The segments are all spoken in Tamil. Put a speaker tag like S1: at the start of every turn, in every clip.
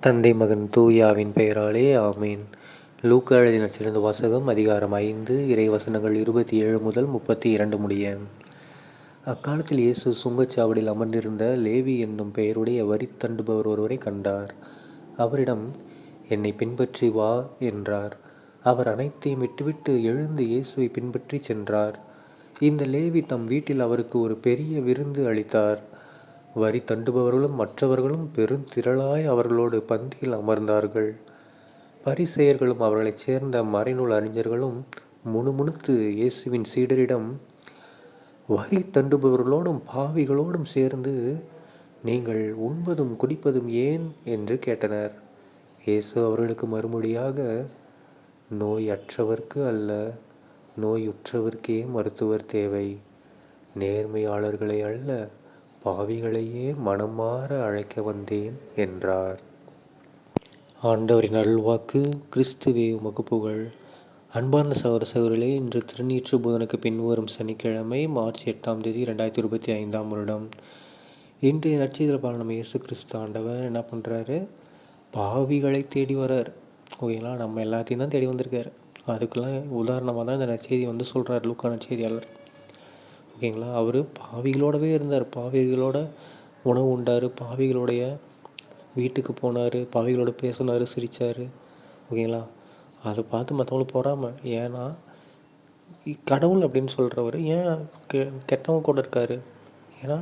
S1: தந்தை மகன் தூயாவின் பெயராலே ஆமீன். லூக்க எழுதின சிறந்த வாசகம் அதிகாரம் ஐந்து இறைவசனங்கள் இருபத்தி ஏழு முதல் முப்பத்தி இரண்டு முடிய. அக்காலத்தில் இயேசு சுங்கச்சாவடியில் அமர்ந்திருந்த லேவி என்னும் பெயருடைய வரி தண்டுபவர் ஒருவரை கண்டார். அவரிடம் என்னை பின்பற்றி வா என்றார். அவர் அனைத்தையும் விட்டுவிட்டு எழுந்து இயேசுவை பின்பற்றி சென்றார். இந்த லேவி தம் வீட்டில் அவருக்கு ஒரு பெரிய விருந்து அளித்தார். வரி தண்டுபவர்களும் மற்றவர்களும் பெருந்திரளாய் அவர்களோடு பந்தியில் அமர்ந்தார்கள். பரிசெயர்களும் அவர்களைச் சேர்ந்த மறைநூல் அறிஞர்களும் முணுமுணுத்து இயேசுவின் சீடரிடம் வரி தண்டுபவர்களோடும் பாவிகளோடும் சேர்ந்து நீங்கள் உண்பதும் குடிப்பதும் ஏன்? என்று கேட்டனர். இயேசு அவர்களுக்கு மறுமொழியாக நோய் அற்றவர்க்கு அல்ல நோயுற்றவர்க்கே மருத்துவர் தேவை. நேர்மையாளர்களை அல்ல பாவிகளையே மனமாற அழைக்க வந்தேன் என்றார். ஆண்டவரின் அருள்வாக்கு கிறிஸ்துவே உமக்கு புகழ். அன்பார்ந்த சகோதர சகோதரிகளே இன்று திருநீற்று புதனுக்கு பின்வரும் சனிக்கிழமை மார்ச் எட்டாம் தேதி ரெண்டாயிரத்தி இருபத்தி ஐந்தாம் வருடம். இன்றைய நட்சத்திர நம்ம இயேசு கிறிஸ்து ஆண்டவர் என்ன பண்ணுறாரு பாவிகளை தேடி வரார் ஓகேங்களா? நம்ம எல்லாத்தையும் தான் தேடி வந்திருக்காரு. அதுக்கெல்லாம் உதாரணமாக தான் இந்த நற்செய்தி வந்து சொல்கிறார் லூக்கா நற்செய்தியாளர். ஓகேங்களா? அவர் பாவிகளோடவே இருந்தார். பாவிகளோட உணவு உண்டார். பாவிகளுடைய வீட்டுக்கு போனார். பாவிகளோட பேசினார் சிரித்தார் ஓகேங்களா? அதை பார்த்து மற்றவங்களுக்கு போகாமல் ஏன்னா கடவுள் அப்படின்னு சொல்கிறவர் ஏன் கெ கெட்டவங்க கூட இருக்கார்? ஏன்னா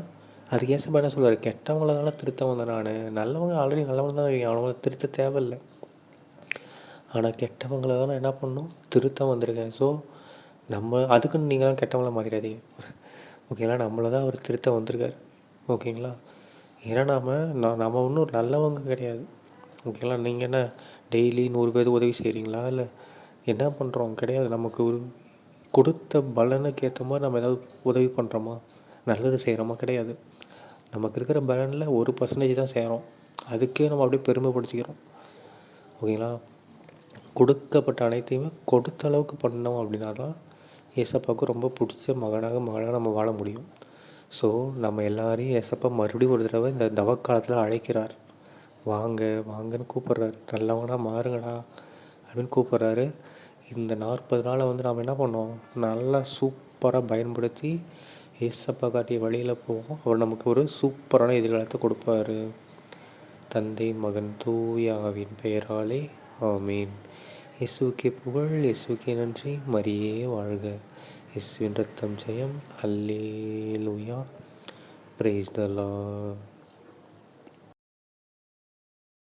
S1: அது ஏசப்பா என்ன சொல்வார் கெட்டவங்கள தானே திருத்த வந்தேன் நான். நல்லவங்க ஆல்ரெடி நல்லவங்க தான் அவங்கள திருத்த தேவையில்லை. ஆனால் கெட்டவங்களை தான் என்ன பண்ணணும் திருத்த வந்திருக்கேன் ஸோ நம்ம அதுக்குன்னு நீங்களாம் கெட்டவங்கள மாறிடாதீங்க. ஓகேங்களா? நம்மளை தான் அவர் திருத்த வந்திருக்கார். ஓகேங்களா? ஏன்னா நாம் நான் நம்ம ஒன்றும் நல்லவங்க கிடையாது. ஓகேங்களா? நீங்கள் என்ன டெய்லி நூறு பேர் உதவி செய்கிறீங்களா இல்லை என்ன பண்ணுறோம் கிடையாது. நமக்கு ஒரு கொடுத்த பலனுக்கு ஏற்ற மாதிரி நம்ம ஏதாவது உதவி பண்ணுறோமா நல்லது செய்கிறோமா கிடையாது. நமக்கு இருக்கிற பலனில் ஒரு பர்சன்டேஜ் தான் செய்கிறோம் அதுக்கே நம்ம அப்படியே பெருமைப்படுத்திக்கிறோம். ஓகேங்களா? கொடுக்கப்பட்ட அனைத்தையுமே கொடுத்த அளவுக்கு பண்ணோம் அப்படின்னா தான் ஏசப்பாவுக்கு ரொம்ப பிடிச்ச மகனாக மகளாக நம்ம வாழ முடியும். ஸோ நம்ம எல்லாரையும் ஏசப்பா மறுபடியும் ஒரு தடவை இந்த தவக்காலத்தில் அழைக்கிறார். வாங்க வாங்கன்னு கூப்பிட்றாரு. நல்லவனாக மாறுங்கடா அப்படின்னு கூப்பிட்றாரு. இந்த நாற்பது நாளை வந்து நாம் என்ன பண்ணோம்? நல்லா சூப்பராக பயன்படுத்தி ஏசப்பா காட்டிய வழியில் போவோம். அவர் நமக்கு ஒரு சூப்பரான எதிர்காலத்தை கொடுப்பாரு. தந்தை மகன் தூயாவின் பெயராலே ஆமீன். இயேசுக்கே புகழ் இயேசுக்கே நன்றி. மரியே வாழ்க. இயேசுவின் ரத்தம் ஜெயம். அல்லேலூயா. Praise the law